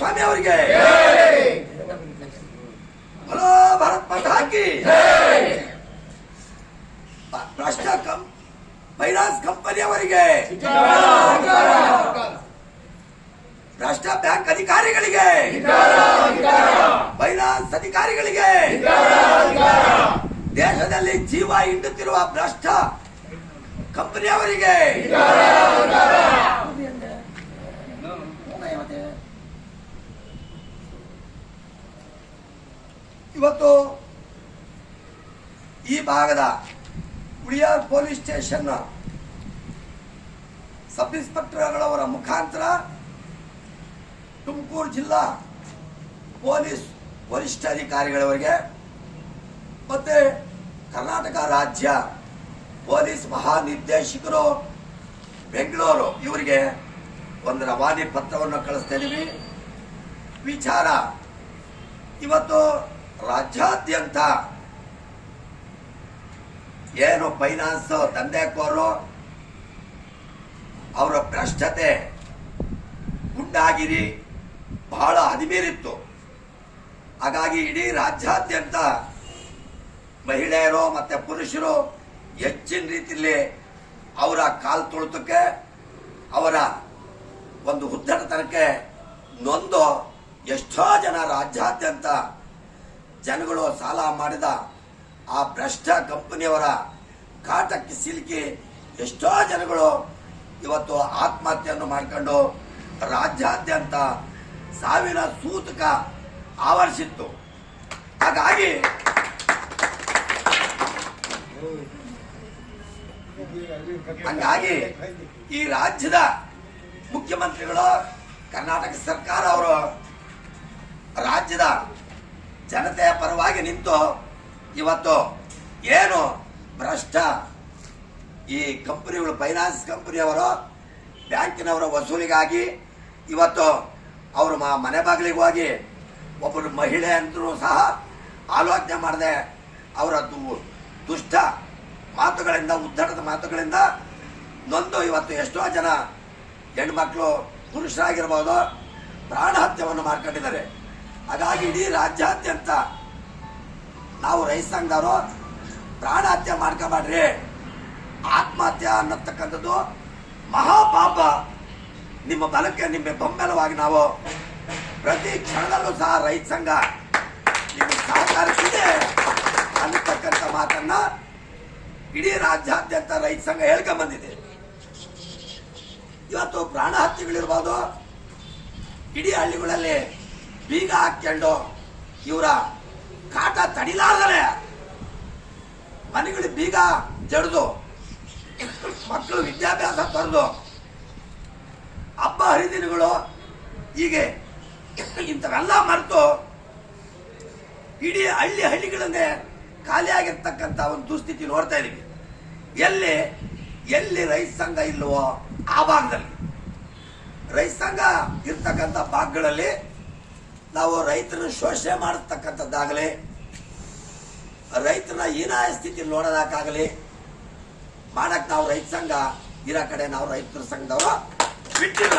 ಸ್ವಾಮಿ ಅವರಿಗೆ. ಹಲೋ, ಭಾರತ್ ಮಾತ ಹಾಕಿ ಭ್ರಷ್ಟ ಕಂ, ಫೈನಾನ್ಸ್ ಕಂಪನಿಯವರಿಗೆ ಭ್ರಷ್ಟ ಬ್ಯಾಂಕ್ ಅಧಿಕಾರಿಗಳಿಗೆ. ಫೈನಾನ್ಸ್ ಅಧಿಕಾರಿಗಳಿಗೆ. ದೇಶದಲ್ಲಿ ಜೀವ ಹಿಂಡುತ್ತಿರುವ ಭ್ರಷ್ಟ ಕಂಪನಿಯವರಿಗೆ ಇವತ್ತು ಈ ಭಾಗದ ಉಳಿಯಾರ್ ಪೊಲೀಸ್ ಸ್ಟೇಷನ್ ಸಬ್ ಇನ್ಸ್ಪೆಕ್ಟರ್ಗಳವರ ಮುಖಾಂತರ ತುಮಕೂರು ಜಿಲ್ಲಾ ಪೊಲೀಸ್ ವರಿಷ್ಠಾಧಿಕಾರಿಗಳವರಿಗೆ ಮತ್ತು ಕರ್ನಾಟಕ ರಾಜ್ಯ ಪೊಲೀಸ್ ಮಹಾನಿರ್ದೇಶಕರು ಬೆಂಗಳೂರು, ಇವರಿಗೆ ಒಂದು ರವಾನೆ ಪತ್ರವನ್ನು ಕಳಿಸ್ತಾ ಇದ್ದೀವಿ ವಿಚಾರ, ಇವತ್ತು ರಾಜ್ಯಾದ್ಯಂತ ಏನು ಫೈನಾನ್ಸ್ ದಂಧೆಕೋರು ಅವರ ಭ್ರಷ್ಟತೆ ಗುಂಡಾಗಿರಿ ಬಹಳ ಹದಿಮೀರಿತ್ತು. ಹಾಗಾಗಿ ಇಡೀ ರಾಜ್ಯಾದ್ಯಂತ ಮಹಿಳೆಯರು ಮತ್ತೆ ಪುರುಷರು ಹೆಚ್ಚಿನ ರೀತಿಯಲ್ಲಿ ಅವರ ಕಾಲು ತುಳಿತಕ್ಕೆ ಅವರ ಒಂದು ಹುದ್ದಡತನಕ್ಕೆ ನೊಂದು ಎಷ್ಟೋ ಜನ ರಾಜ್ಯಾದ್ಯಂತ ಜನಗಳು ಸಾಲ ಮಾಡಿದ ಆ ಭ್ರಷ್ಟ ಕಂಪನಿಯವರ ಕಾಟಕ್ಕೆ ಸಿಲುಕಿ ಎಷ್ಟೋ ಜನಗಳು ಇವತ್ತು ಆತ್ಮಹತ್ಯೆಯನ್ನು ಮಾಡ್ಕೊಂಡು ರಾಜ್ಯಾದ್ಯಂತ ಸಾವಿನ ಸೂತಕ ಆವರಿಸಿತ್ತು. ಹಾಗಾಗಿ ಹಂಗಾಗಿ ಈ ರಾಜ್ಯದ ಮುಖ್ಯಮಂತ್ರಿಗಳು ಕರ್ನಾಟಕ ಸರ್ಕಾರ ಅವರು ರಾಜ್ಯದ ಜನತೆಯ ಪರವಾಗಿ ನಿಂತು ಇವತ್ತು ಏನು ಭ್ರಷ್ಟ ಈ ಕಂಪನಿಗಳು ಫೈನಾನ್ಸ್ ಕಂಪನಿಯವರು ಬ್ಯಾಂಕಿನವರ ವಸೂಲಿಗಾಗಿ ಇವತ್ತು ಅವರು ಮನೆ ಬಾಗಿಲಿಗೆ ಹೋಗಿ ಒಬ್ಬರು ಮಹಿಳೆ ಅಂತರೂ ಸಹ ಆಲೋಚನೆ ಮಾಡದೆ ಅವರ ದುಷ್ಟ ಮಾತುಗಳಿಂದ ಉದ್ದಟದ ಮಾತುಗಳಿಂದ ನೊಂದು ಇವತ್ತು ಎಷ್ಟೋ ಜನ ಹೆಣ್ಮಕ್ಳು, ಪುರುಷರಾಗಿರ್ಬೋದು ಪ್ರಾಣ ಹತ್ಯವನ್ನು ಮಾಡ್ಕೊಂಡಿದ್ದಾರೆ. ಹಾಗಾಗಿ ಇಡೀ ರಾಜ್ಯಾದ್ಯಂತ ನಾವು ರೈತ ಸಂಘದವರು ಪ್ರಾಣ ಹತ್ಯೆ ಮಾಡ್ಕೋಬೇಡ್ರಿ. ಆತ್ಮಹತ್ಯೆ ಅನ್ನತಕ್ಕಂಥದ್ದು ಮಹಾಪಾಪ. ನಿಮ್ಮ ಬಲಕ್ಕೆ, ನಿಮ್ಮ ಬೆಂಬಲವಾಗಿ ನಾವು ಪ್ರತಿ ಕ್ಷಣದಲ್ಲೂ ಸಹ ರೈತ ಸಂಘ ನಿಮ್ಮ ಸಹಕರಿಸಿದೆ ಅನ್ನತಕ್ಕಂಥ ಮಾತನ್ನ ಇಡೀ ರಾಜ್ಯಾದ್ಯಂತ ರೈತ ಸಂಘ ಹೇಳ್ಕೊಂಬಂದಿದೆ. ಇವತ್ತು ಪ್ರಾಣ ಹತ್ಯೆಗಳಿರ್ಬೋದು ಇಡೀ ಹಳ್ಳಿಗಳಲ್ಲಿ ಬೀಗ ಹಾಕ್ಕೊಂಡು ಇವರ ಕಾಟ ತಡಿಲಾರ್ದಲೆ ಮನೆಗಳಿಗೆ ಬೀಗ ಜಡ್ದು ಮಕ್ಕಳು ವಿದ್ಯಾಭ್ಯಾಸ ತರದು ಹಬ್ಬ ಹರಿದಿನಗಳು ಹೀಗೆ ಇಂಥವೆಲ್ಲ ಮರೆತು ಇಡೀ ಹಳ್ಳಿ ಹಳ್ಳಿಗಳನ್ನೇ ಖಾಲಿಯಾಗಿರ್ತಕ್ಕಂಥ ಒಂದು ದುಸ್ಥಿತಿ ನೋಡ್ತಾ ಇದೀವಿ ಎಲ್ಲಿ ಎಲ್ಲಿ ರೈತ ಸಂಘ ಇಲ್ವೋ ಆ ಭಾಗದಲ್ಲಿ. ರೈತ ಸಂಘ ಇರ್ತಕ್ಕಂಥ ಭಾಗಗಳಲ್ಲಿ ನಾವು ರೈತರನ್ನ ಶೋಷಣೆ ಮಾಡತಕ್ಕಂಥದ್ದಾಗಲಿ ರೈತನ ಹೀನಾಯ ಸ್ಥಿತಿ ನೋಡೋದಕ್ಕಾಗಲಿ, ಮಾಡಕ್ ನಾವು ರೈತ ಸಂಘ, ಇರೋ ಕಡೆ ನಾವು ರೈತರ ಸಂಘದವರು ಬಿಟ್ಟಿಲ್ಲ.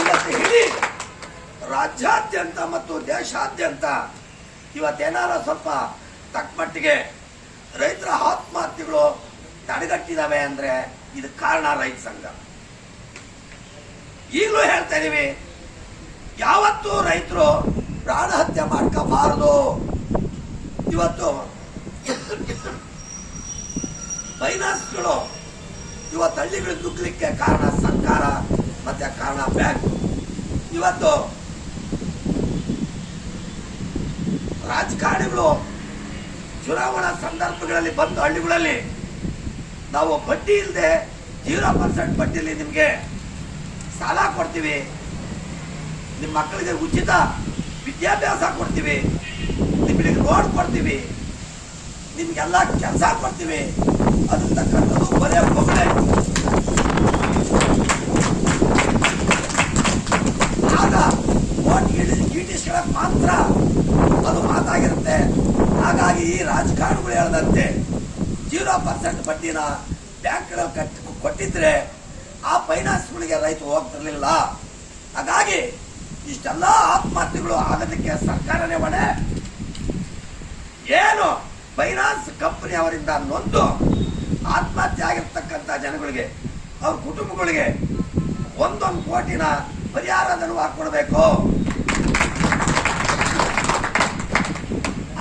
ಇವತ್ತು ಇಡೀ ರಾಜ್ಯಾದ್ಯಂತ ಮತ್ತು ದೇಶಾದ್ಯಂತ ಇವತ್ತೇನಾರ ಸ್ವಲ್ಪ ತಕ್ಕಮಟ್ಟಿಗೆ ರೈತರ ಆತ್ಮಹತ್ಯೆಗಳು ತಡೆಗಟ್ಟಿದಾವೆ ಅಂದ್ರೆ ಇದು ಕಾರಣ ರೈತ ಸಂಘ. ಈಗಲೂ ಹೇಳ್ತಾ ಇದೀವಿ ಯಾವತ್ತೂ ರೈತರು ಪ್ರಾಣ ಹತ್ಯೆ ಮಾಡ್ಕೋಬಾರದು. ಇವತ್ತು ಫೈನಾನ್ಸ್ಗಳು ಇವತ್ತು ಹಳ್ಳಿಗಳು ನುಗ್ಗಲಿಕ್ಕೆ ಕಾರಣ ಸರ್ಕಾರ ಮತ್ತೆ ಕಾರಣ ಬ್ಯಾಂಕ್. ಇವತ್ತು ರಾಜಕಾರಣಿಗಳು ಚುನಾವಣಾ ಸಂದರ್ಭಗಳಲ್ಲಿ ಬಂದು ಹಳ್ಳಿಗಳಲ್ಲಿ ನಾವು ಬಡ್ಡಿ ಇಲ್ಲದೆ ಜೀರೋ ಪರ್ಸೆಂಟ್ ಬಡ್ಡಿಯಲ್ಲಿ ನಿಮಗೆ ಸಾಲ ಕೊಡ್ತೀವಿ. ನಿಮ್ಮ ಮಕ್ಕಳಿಗೆ ಉಚಿತ ವಿದ್ಯಾಭ್ಯಾಸ ಕೊಡ್ತೀವಿ ನಿಮಗೆ ರೋಡ್ ಕೊಡ್ತೀವಿ, ನಿಮಗೆಲ್ಲ ಕೆಲಸ ಕೊಡ್ತೀವಿ. ಅದಕ್ಕಂಥದ್ದು ಬರೇ ಒಬ್ಬಳೆ ಆಗ ಓಟ್ ಗೀಟಿಸ್ಕೊಳ್ಳಕ್ ಮಾತ್ರ ಅದು ಮಾತಾಗಿರುತ್ತೆ. ಹಾಗಾಗಿ ಈ ರಾಜಕಾರಣಿಗಳು ಹೇಳದಂತೆ ಜೀರೋ ಪರ್ಸೆಂಟ್ ಬಡ್ಡಿನ ಬ್ಯಾಂಕ್ಗಳಲ್ಲಿ ಕಟ್ಟಿ ಕೊಟ್ಟಿದ್ರೆ ಆ ಫೈನಾನ್ಸ್ಗಳಿಗೆ ರೈತ ಹೋಗ್ತಿರ್ಲಿಲ್ಲ. ಹಾಗಾಗಿ ಇಷ್ಟೆಲ್ಲ ಆತ್ಮಹತ್ಯೆಗಳು ಆಗೋದಕ್ಕೆ ಸರ್ಕಾರನೇ ಹೊಣೆ. ಏನು? ಫೈನಾನ್ಸ್ ಕಂಪನಿ ಅವರಿಂದ ನೊಂದು ಆತ್ಮಹತ್ಯೆ ಆಗಿರ್ತಕ್ಕಂಥ ಜನಗಳಿಗೆ, ಅವ್ರ ಕುಟುಂಬಗಳಿಗೆ ಒಂದೊಂದು ಕೋಟಿನ ಪರಿಹಾರ ಧನವಾಗಿ ಹಾಕೊಡ್ಬೇಕು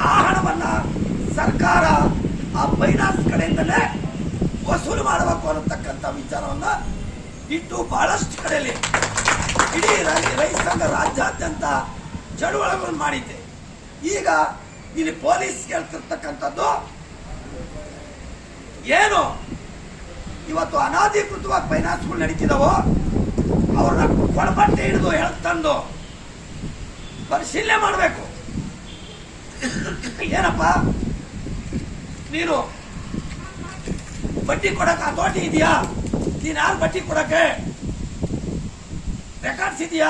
ಆ ಹಣವನ್ನ ಸರ್ಕಾರ ಆ ಫೈನಾನ್ಸ್ ಕಡೆಯಿಂದಲೇ ವಸೂಲು ಮಾಡಬೇಕು ಅನ್ನತಕ್ಕಂಥ ವಿಚಾರವನ್ನ ಇಟ್ಟು ಬಹಳಷ್ಟು ಕಡೆಯಲ್ಲಿ ಇಡೀ ರೈತ ಸಂಘ ರಾಜ್ಯಾದ್ಯಂತ ಚಳುವಳಿಗಳನ್ನು ಮಾಡಿದ್ದೆ ಈಗ ಇಲ್ಲಿ ಪೊಲೀಸ್ ಹೇಳ್ತಿರ್ತಕ್ಕಂಥದ್ದು ಏನು? ಇವತ್ತು ಅನಾಧಿಕೃತವಾಗಿ ಫೈನಾನ್ಸ್ಗಳು ನಡೀತಿದಾವೋ, ಅವ್ರನ್ನ ಕೊಳಪಟ್ಟೆ ಹಿಡಿದು ಹೇಳ್ತಂದು ಪರಿಶೀಲನೆ ಮಾಡಬೇಕು. ಏನಪ್ಪ? ನೀನು ಬಡ್ಡಿ ಕೊಡಕ್ಕೆ ಆ ತೋಟಿ ಇದೆಯಾ? ನೀನು ಯಾರು ಬಡ್ಡಿ ಕೊಡಕ್ಕೆ? ರೆಕಾರ್ಡ್ಸ್ ಇದೆಯಾ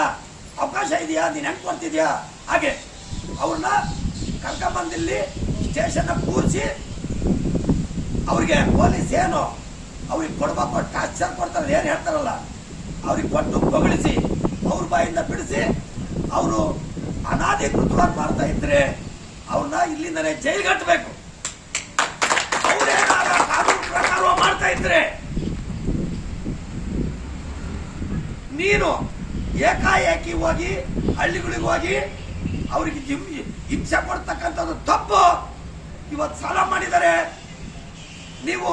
ಅವಕಾಶ ಇದೆಯಾ ನೀನ್ ಹೆಂಗ್ ಕೊಡ್ತಿದ್ಯಾ ಹಾಗೆ. ಅವ್ರನ್ನ ಕರ್ಕೊಂಬಂದಿಲ್ಲಿ ಸ್ಟೇಷನ್ ಕೂರಿಸಿ ಅವ್ರಿಗೆ ಪೊಲೀಸ್ ಏನು? ಅವ್ರಿಗೆ ಕೊಡ್ಬೇಕು ಟಾರ್ಚರ್ ಕೊಡ್ತಾರೆ. ಏನು ಹೇಳ್ತಾರಲ್ಲ? ಅವ್ರಿಗೆ ಕೊಟ್ಟು ಹೊಗಳಿಸಿ ಅವ್ರ ಬಾಯಿಂದ ಬಿಡಿಸಿ ಅವರು ಅನಾಧಿಕೃತವಾಗಿ ಮಾಡ್ತಾ ಇದ್ರೆ ಅವ್ರನ್ನ ಇಲ್ಲಿಂದನೇ ಜೈಲ್ ಕಟ್ಟಬೇಕು ಪ್ರಕಾರ ಮಾಡ್ತಾ ಇದ್ರೆ ನೀನು ಏಕಾಏಕಿ ಹೋಗಿ ಹಳ್ಳಿಗಳಿಗೆ ಹೋಗಿ ಅವ್ರಿಗೆ ಜಿಮ್, ಹಿಂಸೆ ಕೊಡ್ತಕ್ಕಂಥದ್ದು ತಪ್ಪು. ಇವತ್ತು ಸಾಲ ಮಾಡಿದರೆ ನೀವು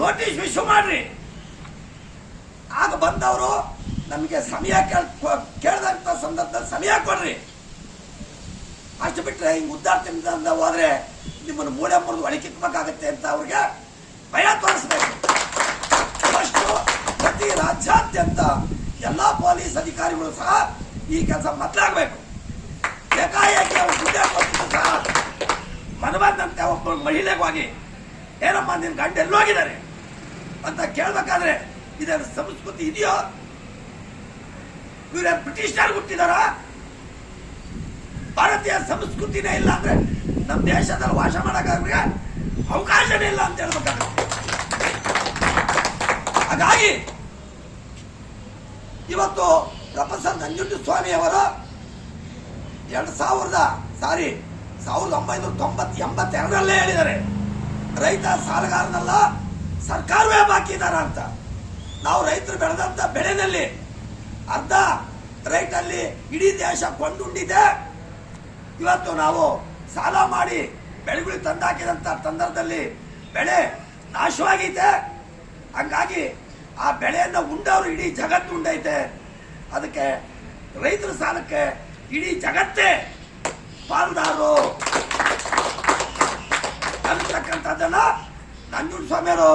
ನೋಟಿಸ್ ಇಶ್ಯೂ ಮಾಡ್ರಿ. ಆಗ ಬಂದವರು ನಮಗೆ ಸಮಯ ಕೇಳ್ ಕೇಳಿದಂಥ ಸಂದರ್ಭದಲ್ಲಿ ಸಮಯ ಕೊಡ್ರಿ. ಅಷ್ಟು ಬಿಟ್ಟರೆ ಹಿಂಗೆ ಉದ್ದಾರ್ತಿಂದ ಹೋದ್ರೆ ನಿಮ್ಮನ್ನು ಮೂಳೆ ಮುರಿದು ಒಳಕಿತ್ಬೇಕಾಗತ್ತೆ ಅಂತ ಅವ್ರಿಗೆ ಭಯ ತೋರಿಸ್ಬೇಕು. ಫಸ್ಟು ಪ್ರತಿ ರಾಜ್ಯಾದ್ಯಂತ ಎಲ್ಲ ಪೊಲೀಸ್ ಅಧಿಕಾರಿಗಳು ಸಹ ಈ ಕೆಲಸ ಮೊದಲಾಗಬೇಕು. ಏಕಾಏಕಿ ಅವ್ರು ಕೊಟ್ಟಿದ್ದು ಸಹ ಮನಬಂದಂತೆ ಒಬ್ಬ ಮಹಿಳೆಗೆ ಹೋಗಿ ಏನಮ್ಮ ನಿನ್ನ ಗಂಡ ಎಲ್ಲೋಗಿದ್ದಾರೆ? ಅಂತ ಕೇಳ್ಬೇಕಾದ್ರೆ ಇದರ ಸಂಸ್ಕೃತಿ ಇದೆಯೋ? ಇವರೇ ಬ್ರಿಟಿಷರು ಹುಟ್ಟಿದಾರ? ಭಾರತೀಯ ಸಂಸ್ಕೃತಿನೇ ಇಲ್ಲ ಅಂದ್ರೆ ನಮ್ಮ ದೇಶದಲ್ಲಿ ವಾಸ ಮಾಡಕ್ಕೆ ಅವ್ರಿಗೆ ಅವಕಾಶನೇ ಇಲ್ಲ ಅಂತ ಹೇಳ್ಬೇಕಾಗುತ್ತೆ ಹಾಗಾಗಿ ಇವತ್ತು ಪ್ರೊಫೆಸರ್ ನಂಜುಂಡಿ ಸ್ವಾಮಿ ಅವರು ಎರಡ್ ಸಾವಿರದ ಸಾರಿ ಸಾವಿರದ ಒಂಬೈನೂರ ತೊಂಬತ್ ಎಂಬತ್ತೆರಡರಲ್ಲೇ ಹೇಳಿದ್ದಾರೆ. ರೈತ ಸಾಲಗಾರನಲ್ಲ, ಸರ್ಕಾರವೇ ಬಾಕಿ ಇದಾರ ಅಂತ. ನಾವು ರೈತರು ಬೆಳೆದಂತ ಬೆಳೆನಲ್ಲಿ ಅರ್ಧ ರೈತಲ್ಲಿ ಇಡೀ ದೇಶ ಕೊಂಡುಂಡಿದೆ ಇವತ್ತು ನಾವು ಸಾಲ ಮಾಡಿ ಬೆಳೆಗಳಿಗೆ ತಂದಾಕಿದಂತ ಸಂದರ್ಭದಲ್ಲಿ ಬೆಳೆ ನಾಶವಾಗಿದೆ ಹಂಗಾಗಿ ಆ ಬೆಳೆಯನ್ನು ಉಂಡವರು ಇಡೀ ಜಗತ್ತು ಉಂಡೈತೆ. ಅದಕ್ಕೆ ರೈತರ ಸಾಲಕ್ಕೆ ಇಡೀ ಜಗತ್ತೇ ಪಾಲ್ದಾರರು. ಅಂತಕ್ಕಂಥದ್ದನ್ನು ನಂಜುನ್ ಸ್ವಾಮಿಯವರು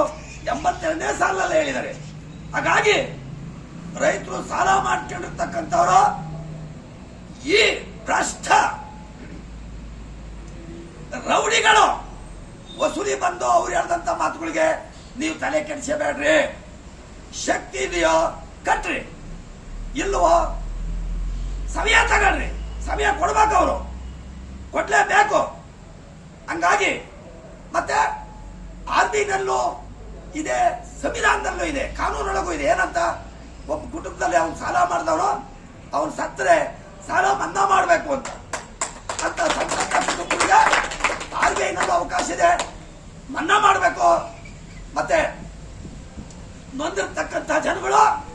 ಎಂಬತ್ತೆರಡನೇ ಸಾಲಲ್ಲಿ ಹೇಳಿದ್ದಾರೆ. ಹಾಗಾಗಿ ರೈತರು ಸಾಲ ಮಾಡ್ಕೊಂಡಿರ್ತಕ್ಕಂಥವ್ರು ಈ ಭ್ರಷ್ಟ ರೌಡಿಗಳು. ವಸೂಲಿ ಬಂದು ಅವ್ರು ಹೇಳ್ದಂತ ಮಾತುಗಳಿಗೆ ನೀವು ತಲೆ ಕೆಡಿಸಬೇಡ್ರಿ. ಶಕ್ತಿ ಇದೆಯೋ ಕಟ್ರಿ. ಇಲ್ವೋ ಸಮಯ ತಗೊಳ್ರಿ. ಸಮಯ ಕೊಡ್ಬೇಕು ಅವರು. ಕೊಡ್ಲೇಬೇಕು. ಹಂಗಾಗಿ ಮತ್ತೆ ಆರ್ಮಿನಲ್ಲೂ ಇದೆ, ಸಂವಿಧಾನದಲ್ಲೂ ಇದೆ, ಕಾನೂನೊಳಗೂ ಇದೆ. ಏನಂತ? ಒಬ್ಬ ಕುಟುಂಬದಲ್ಲಿ ಅವ್ನು ಸಾಲ ಮಾಡಿದವನು, ಅವನು ಸತ್ತರೆ ಸಾಲ ಮನ್ನಾ ಮಾಡಬೇಕು ಅಂತ. ಅಂತ ಕುಟುಂಬಗಳಿಗೆ ಆರ್ ಬಿ ಐನಲ್ಲೂ ಅವಕಾಶ ಇದೆ. ಮನ್ನಾ ಮಾಡಬೇಕು. ಮತ್ತೆ ನೊಂದಿರ್ತಕ್ಕಂಥ ಜನಗಳು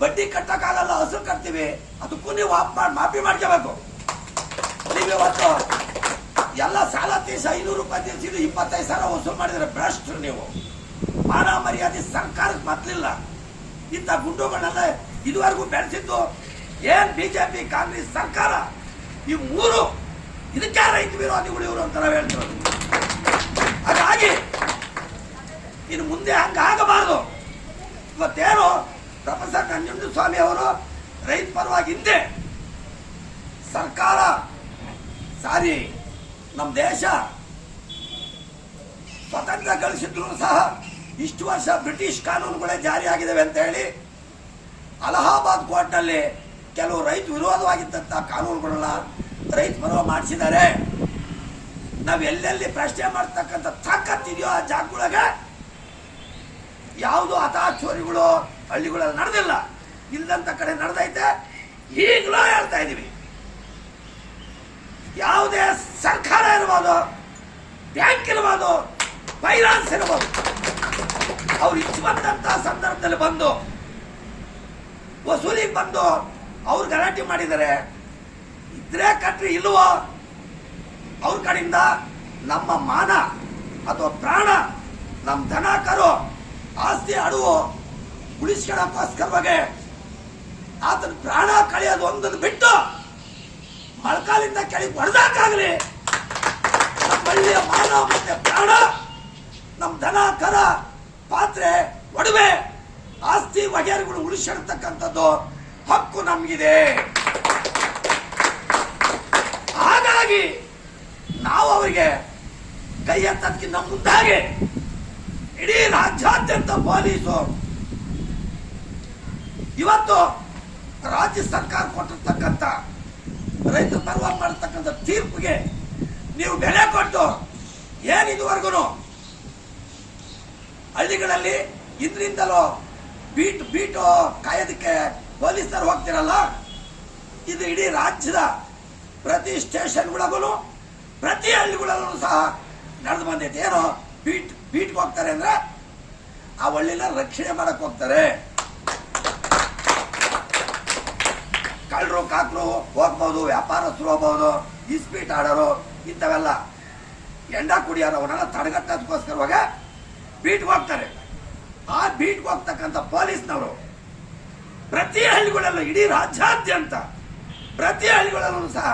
ಬಡ್ಡಿ ಕಟ್ಟಕ್ಕಾಗಲ್ಲ, ಹಸು ಕಟ್ತೀವಿ. ಅದಕ್ಕೂ ನೀವು ಮಾಡ್- ಮಾಫಿ ಮಾಡ್ಕೋಬೇಕು. ನೀವು ಇವತ್ತು ಎಲ್ಲ ಸಾಲ ತೀರ್ಸಿ ಐನೂರು ರೂಪಾಯಿ ತೀರ್ಸಿದ್ದು ಇಪ್ಪತ್ತೈದು ಸಾವಿರ ವಸೂಲು ಮಾಡಿದ್ರೆ ಭ್ರಷ್ಟರು ನೀವು. ಮಾನ ಮರ್ಯಾದೆ ಸರ್ಕಾರಕ್ಕೆ ಮೊದಲಿಲ್ಲ ಇಂಥ ಗುಂಡುಗಳನ್ನೆಲ್ಲ ಇದುವರೆಗೂ ಬೆಳೆಸಿದ್ದು ಏನ್ ಬಿಜೆಪಿ, ಕಾಂಗ್ರೆಸ್ ಸರ್ಕಾರ? ಈ ಮೂರು ಇದಕ್ಕೆ ರೈತ ವಿರೋಧಿಗಳು ಇವರು ಅಂತ ನಾವು ಹೇಳ್ತೀವಿ. ಹಾಗಾಗಿ ಇನ್ನು ಮುಂದೆ ಹಂಗಾಗಬಾರದು ಇವತ್ತೇನು ಪ್ರೊಫೆಸರ್ ನಂಜುಂಡು ಸ್ವಾಮಿ ಅವರು ರೈತ ಪರವಾಗಿ ಹಿಂದೆ ಸರ್ಕಾರ ಸಾರಿ ನಮ್ಮ ದೇಶ ಸ್ವತಂತ್ರ ಗಳಿಸಿದ್ರು ಸಹ ಇಷ್ಟು ವರ್ಷ ಬ್ರಿಟಿಷ್ ಕಾನೂನುಗಳೇ ಜಾರಿಯಾಗಿದ್ದಾವೆ ಅಂತ ಹೇಳಿ ಅಲಹಾಬಾದ್ ಕೋರ್ಟ್ನಲ್ಲಿ ಕೆಲವು ರೈತ ವಿರೋಧವಾಗಿದ್ದಂಥ ಕಾನೂನುಗಳನ್ನ ರೈತ ಪರವ ಮಾಡಿಸಿದ್ದಾರೆ. ನಾವು ಎಲ್ಲೆಲ್ಲಿ ಪ್ರಶ್ನೆ ಮಾಡ್ತಕ್ಕಂಥ ತಾಕತ್ತಿದೆಯೋ ಆ ಜಾಗಗಳಿಗೆ ಯಾವುದು ಹತಾಚೋರಿಗಳು ಹಳ್ಳಿಗಳಲ್ಲಿ ನಡೆದಿಲ್ಲ. ಇಲ್ಲದಂತ ಕಡೆ ನಡೆದೈತೆ. ಈಗಲೂ ಹೇಳ್ತಾ ಇದ್ದೀವಿ ಯಾವುದೇ ಸರ್ಕಾರ ಇರ್ಬೋದು, ಬ್ಯಾಂಕ್ ಇರ್ಬೋದು, ಫೈನಾನ್ಸ್ ಇರ್ಬೋದು, ಅವ್ರು ಇಚ್ಚು ಬಂದಂಥ ಸಂದರ್ಭದಲ್ಲಿ ಬಂದು, ವಸೂಲಿಗೆ ಬಂದು ಅವ್ರು ಗಲಾಟೆ ಮಾಡಿದರೆ, ಇದ್ರೆ ಕಟ್ರಿ ಇಲ್ವೋ, ಅವ್ರ ಕಡೆಯಿಂದ ನಮ್ಮ ಮಾನ ಅಥವಾ ಪ್ರಾಣ, ನಮ್ಮ ದನ ಕರು ಆಸ್ತಿ ಅಡುವು ಬಗ್ಗೆ? ಆತನ ಪ್ರಾಣ ಕಳೆಯೋದು ಒಂದನ್ನು ಬಿಟ್ಟು ಮಳಕಾಲಿಂದ ಕೆಳಗೆ ಹೊಡೆದಾಕಾಗ್ಲಿ ನಮ್ಮ ಹಳ್ಳಿಯ ಮಾನ ಮತ್ತೆ ಪ್ರಾಣ, ನಮ್ಮ ದನ ಕರ, ಪಾತ್ರೆ, ಒಡವೆ, ಆಸ್ತಿ ವಗೇರುಗಳು ಉಳಿಸಿಡ್ತಕ್ಕಂಥದ್ದು ಹಕ್ಕು ನಮಗಿದೆ. ಹಾಗಾಗಿ ನಾವು ಅವರಿಗೆ ಕೈ ಎತ್ತದಕ್ಕಿಂತ ಮುಂದಾಗಿ ಇಡೀ ರಾಜ್ಯಾದ್ಯಂತ ಪೊಲೀಸು. ಇವತ್ತು ರಾಜ್ಯ ಸರ್ಕಾರ ಕೊಟ್ಟಿರ್ತಕ್ಕಂಥ ರೈತರ ಪರವಾಗಿ ಮಾಡತಕ್ಕಂಥ ತೀರ್ಪಿಗೆ ನೀವು ಬೆಲೆ ಕೊಟ್ಟು ಏನಿದುವರೆಗೂ ಹಳ್ಳಿಗಳಲ್ಲಿ ಇದರಿಂದಲೋ ಬೀಟ್, ಬೀಟು ಕಾಯೋದಕ್ಕೆ ಪೊಲೀಸರು ಹೋಗ್ತಿರಲ್ಲ? ಇದು ಇಡೀ ರಾಜ್ಯದ ಪ್ರತಿ ಸ್ಟೇಷನ್ಗಳಿಗೂ ಪ್ರತಿ ಹಳ್ಳಿಗಳಲ್ಲೂ ಸಹ ನಡೆದು ಬಂದೈತೆ. ಏನೋ ಬೀಟ್ ಬೀಟ್ಗೆ ಹೋಗ್ತಾರೆ ಅಂದ್ರೆ ಆ ಹಳ್ಳಿನ ರಕ್ಷಣೆ ಮಾಡಕ್ ಹೋಗ್ತಾರೆ. ಕಳ್ಳರು, ಕಾಕರು ಹೋಗ್ಬೋದು, ವ್ಯಾಪಾರಸ್ಥರು ಹೋಗ್ಬೋದು ಇಸ್ಪೀಟ್ ಆಡೋರು ಇಂಥವೆಲ್ಲ. ಎಂಡ ಕುಡಿಯೋರು ಅವನ್ನೆಲ್ಲ ತಡೆಗಟ್ಟೋದಕ್ಕೋಸ್ಕರವಾಗ ಬೀಟ್ಗೆ ಹೋಗ್ತಾರೆ. ಆ ಬೀಟ್ಗೆ ಹೋಗ್ತಕ್ಕಂಥ ಪೊಲೀಸ್ನವರು ಪ್ರತಿ ಹಳ್ಳಿಗಳಲ್ಲೂ, ಇಡೀ ರಾಜ್ಯಾದ್ಯಂತ ಪ್ರತಿ ಹಳ್ಳಿಗಳಲ್ಲೂ ಸಹ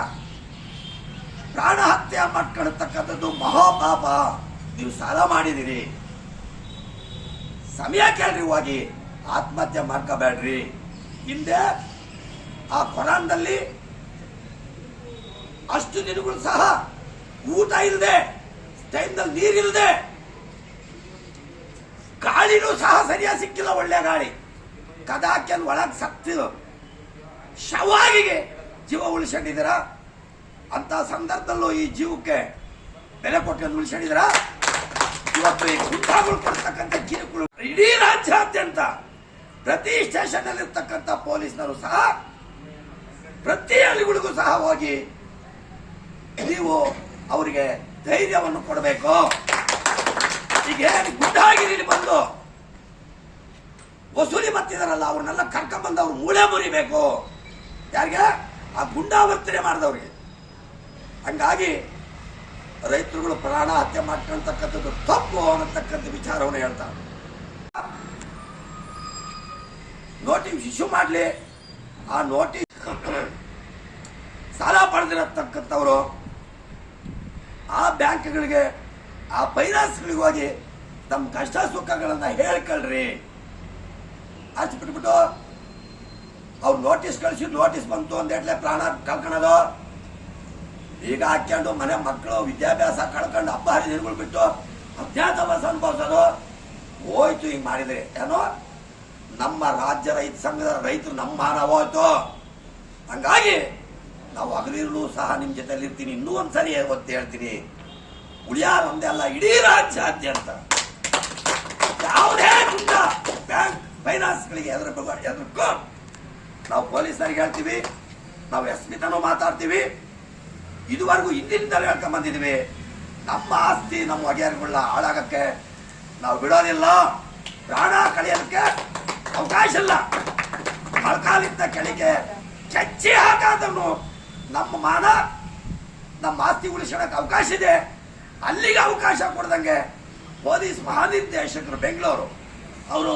ಪ್ರಾಣ ಹತ್ಯೆ ಮಾಡ್ಕೊಳ್ತಕ್ಕಂಥದ್ದು ಮಹಾಪಾಪ. ನೀವು ಸಾಲ ಮಾಡಿದಿರಿ. ಸಮಯ ಕೇಳ್ರಿ ಹೋಗಿ, ಆತ್ಮಹತ್ಯೆ ಮಾಡ್ಕೋಬೇಡ್ರಿ. ಹಿಂದೆ ಆ ಕೊರಾನ್ದಲ್ಲಿ ಅಷ್ಟು ದಿನಗಳು ಸಹ ಊಟ ಇಲ್ಲದೆ ಟೈಮ್ನಲ್ಲಿ ನೀರಿಲ್ಲದೆ ಗಾಳಿನೂ ಸಹ ಸರಿಯಾಗಿ ಸಿಕ್ಕಿಲ್ಲ ಒಳ್ಳೆ ಗಾಳಿ. ಕದಾಕ್ಯನ್ ಒಳಗ್ ಸತ್ತಿದು ಶವಾಗಿಗೆ ಜೀವ ಉಳಿಸ್ಕೊಂಡಿದ್ದೀರಾ? ಅಂತ ಸಂದರ್ಭದಲ್ಲೂ ಈ ಜೀವಕ್ಕೆ ಬೆಲೆ ಕೊಟ್ಟು ಉಳಿಸ್ಕೊಂಡಿದ್ದೀರ? ಇವತ್ತು ಈ ಕೊಡ್ತಕ್ಕಂಥ ಕಿರುಕುಳು. ಇಡೀ ರಾಜ್ಯಾದ್ಯಂತ ಪ್ರತಿ ಸ್ಟೇಷನ್ ಅಲ್ಲಿ ಇರ್ತಕ್ಕಂಥ ಪೊಲೀಸ್ನರು ಸಹ ಪ್ರತಿ ಹಳ್ಳಿಗಳಿಗೂ ಸಹ ಹೋಗಿ ನೀವು ಅವರಿಗೆ ಧೈರ್ಯವನ್ನು ಕೊಡಬೇಕು. ಈಗ ಏನು ಬಂದು ವಸೂಲಿ ಬರ್ತಿದಾರಲ್ಲ, ಅವ್ರನ್ನೆಲ್ಲ ಕರ್ಕೊಂಡ್ಬಂದು ಅವ್ರು ಮೂಳೆ ಮುರಿಬೇಕು. ಯಾರಿಗೆ? ಆ ಗುಂಡಾವರ್ತನೆ ಮಾಡಿದವ್ರಿಗೆ. ಹಂಗಾಗಿ ರೈತರುಗಳು ಪ್ರಾಣ ಹತ್ಯೆ ಮಾಡ್ಕೊಳ್ತಕ್ಕಂಥದ್ದು ತಪ್ಪು ಅನ್ನತಕ್ಕಂಥ ವಿಚಾರವನ್ನು ಹೇಳ್ತಾರೆ. ನೋಟಿಸ್ ಇಶ್ಯೂ ಮಾಡಲಿ. ಆ ನೋಟಿಸ್ ಸಾಲ ಪಡೆದಿರತಕ್ಕಂಥವರು ಆ ಬ್ಯಾಂಕ್ಗಳಿಗೆ, ಆ ಫೈನಾನ್ಸ್ಗಳಿಗೆ ಹೋಗಿ ತಮ್ಮ ಕಷ್ಟ ಸುಖಗಳನ್ನು ಹೇಳ್ಕೊಳ್ರಿ. ಅಷ್ಟು ಬಿಟ್ಬಿಟ್ಟು ಅವ್ರು ನೋಟಿಸ್ ಕಳಿಸಿ, ನೋಟಿಸ್ ಬಂತು ಅಂದೇಟ್ಲೆ ಪ್ರಾಣ ಕಳ್ಕೊಳೋದು. ಈಗ ಹಾಕ್ಕೊಂಡು ಮನೆ ಮಕ್ಕಳು, ವಿದ್ಯಾಭ್ಯಾಸ ಕಳ್ಕೊಂಡು ಹಬ್ಬ ಹರಿದಿನಗಳು ಬಿಟ್ಟು ಅಜ್ಞಾತವಾಸ ಅನುಭವಿಸೋದು ಹೋಯ್ತು ಹಿಂಗೆ ಮಾಡಿದ್ರೆ. ಏನೋ ನಮ್ಮ ರಾಜ್ಯ ರೈತ ಸಂಘದ ರೈತರು ನಮ್ಮ ಮಾನ ಹೋಯ್ತು. ಹಂಗಾಗಿ ನಾವು ಹಗಲಿರಲು ಸಹ ನಿಮ್ಮ ಜೊತೆಲಿ ಇರ್ತೀನಿ ಇನ್ನೂ ಒಂದ್ಸರಿ ಒತ್ತಿ ಹೇಳ್ತೀನಿ. ಉಳಿಯಾರ ಒಂದೇ ಅಲ್ಲ, ಇಡೀ ಅಂತ ಯಾವುದೇ ಗುಂಡ ಬ್ಯಾಂಕ್ ಫೈನಾನ್ಸ್ಗಳಿಗೆ ಎದುರು ಎದುರ್ಕೊಂಡು ನಾವು ಪೊಲೀಸರಿಗೆ ಹೇಳ್ತೀವಿ, ನಾವು ಎಸ್ ಮಾತಾಡ್ತೀವಿ. ಇದುವರೆಗೂ ಹಿಂದಿನಿಂದಲೇ ಹೇಳ್ಕೊಂಡು ಬಂದಿದ್ದೀವಿ ನಮ್ಮ ಆಸ್ತಿ ನಮ್ಮ ವಗೆಯರುಗಳನ್ನ ಹಾಳಾಗಕ್ಕೆ ನಾವು ಬಿಡೋದಿಲ್ಲ. ಪ್ರಾಣ ಕಳೆಯೋದಕ್ಕೆ ಅವಕಾಶ ಇಲ್ಲ. ಮಳಕಾಲಿದ್ದ ಕೆಳಗೆ ಚಚ್ಚಿ ಹಾಕಾದ್ರು ನಮ್ಮ ಮಾನ, ನಮ್ಮ ಆಸ್ತಿ ಉಳಿಸೋಣಕ್ಕೆ ಅವಕಾಶ ಇದೆ. ಅಲ್ಲಿಗೆ ಅವಕಾಶ ಕೊಡ್ದಂಗೆ ಪೊಲೀಸ್ ಮಹಾನಿರ್ದೇಶಕರು ಬೆಂಗಳೂರು, ಅವರು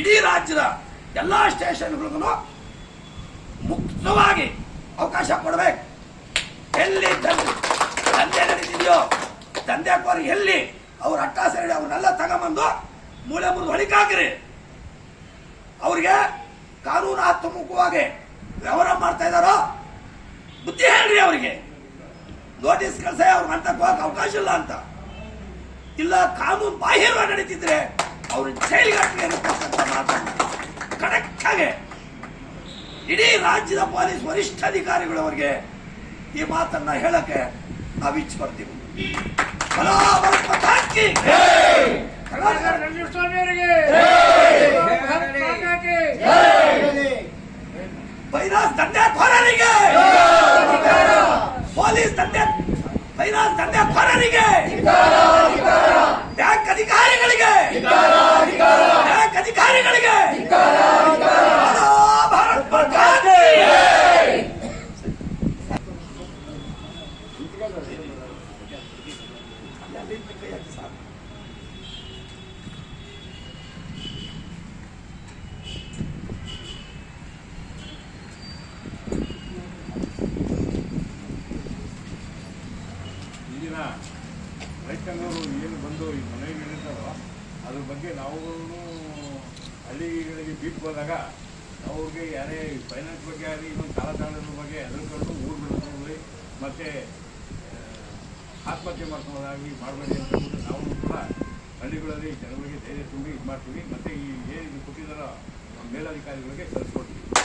ಇಡೀ ರಾಜ್ಯದ ಎಲ್ಲ ಸ್ಟೇಷನ್ಗಳಿಗೂ ಮುಕ್ತವಾಗಿ ಅವಕಾಶ ಕೊಡ್ಬೇಕು. ಎಲ್ಲಿ ದಂಧೆ ನಡೀತಿದೆಯೋ ದಂಧೆ ಹಾಕೋರು ಎಲ್ಲಿ? ಅವ್ರ ಅಟ್ಟ ಸರಿ ಅವ್ರನ್ನೆಲ್ಲ ತಗೊಂಬಂದು ಮೂಲೆ ಮುರಿದು ಹೊಳಿಕಾಕ್ರಿ ಅವ್ರಿಗೆ ಕಾನೂನಾತ್ಮಕವಾಗಿ ವ್ಯವಹಾರ ಮಾಡ್ತಾ ಇದಾರೋ ಬುದ್ಧಿ ಹೇಳ್ರಿ ಅವರಿಗೆ. ನೋಟಿಸ್ ಕಳಿಸ ಅವ್ರ ಮಂತಕ್ಕೆ ಅವಕಾಶ ಇಲ್ಲ ಅಂತ. ಇಲ್ಲ, ಕಾನೂನು ಬಾಹಿರವಾಗಿ ನಡೀತಿದ್ರೆ ಅವ್ರ ಜೈಲಿಗೆ ಹಾಕಿ ಕರೆಕ್ಟ್ ಆಗಿ ಇಡೀ ರಾಜ್ಯದ ಪೊಲೀಸ್ ವರಿಷ್ಠಾಧಿಕಾರಿಗಳು ಅವರಿಗೆ ಈ ಮಾತನ್ನ ಹೇಳಕ್ಕೆ ನಾವು ಇಚ್ಛೆ ಬರ್ತೀವಿ. ಬಲಾ ದಂಧೆ ಫೈನಾನ್ಸ್ ದಂಧೆಕೋರರಿಗೆ ಪೊಲೀಸ್ ದಂಧೆ ಫೈನಾನ್ಸ್ ದಂಧೆಕೋರರಿಗೆ ಬ್ಯಾಂಕ್ ಅಧಿಕಾರಿಗಳಿಗೆ ಬ್ಯಾಂಕ್ ಅಧಿಕಾರಿಗಳಿಗೆ ಹಲೋ ಭಾರತ್ ಸರ್ಕಾರ ಈಗಿನ ರೈತನವರು ಏನು ಬಂದು ಈ ಮನೆಗೆ ನೀಡಿದ್ದಾರೋ ಅದ್ರ ಬಗ್ಗೆ ನಾವು ಹಳ್ಳಿಗಳಿಗೆ ಬಿಟ್ಟು ನಾವು ಅವ್ರಿಗೆ ಯಾರೇ ಫೈನಾನ್ಸ್ ಬಗ್ಗೆ ಆಗಲಿ ಇನ್ನೊಂದು ಸಾಲ ಬಗ್ಗೆ ಹೆದರ್ಕೊಂಡು ಊರು ಬಿಡ್ಕೊಳ್ಳಿ ಮತ್ತೆ ಆತ್ಮಹತ್ಯೆ ಮಾಡ್ಕೊಳ್ಳೋದಾಗಲಿ ಮಾಡಬೇಡಿ ಅಂತ ನಾವು ಕೂಡ ಹಳ್ಳಿಗಳಲ್ಲಿ ಜನಗಳಿಗೆ ಧೈರ್ಯ ತುಂಬಿ ಇದು ಮಾಡ್ತೀವಿ ಮತ್ತು ಈ ಏನು ಇದು ಕೊಟ್ಟಿದ್ದಾರೋ ಮೇಲಧಿಕಾರಿಗಳಿಗೆ ಕಳಿಸ್ಕೊಡ್ತೀವಿ.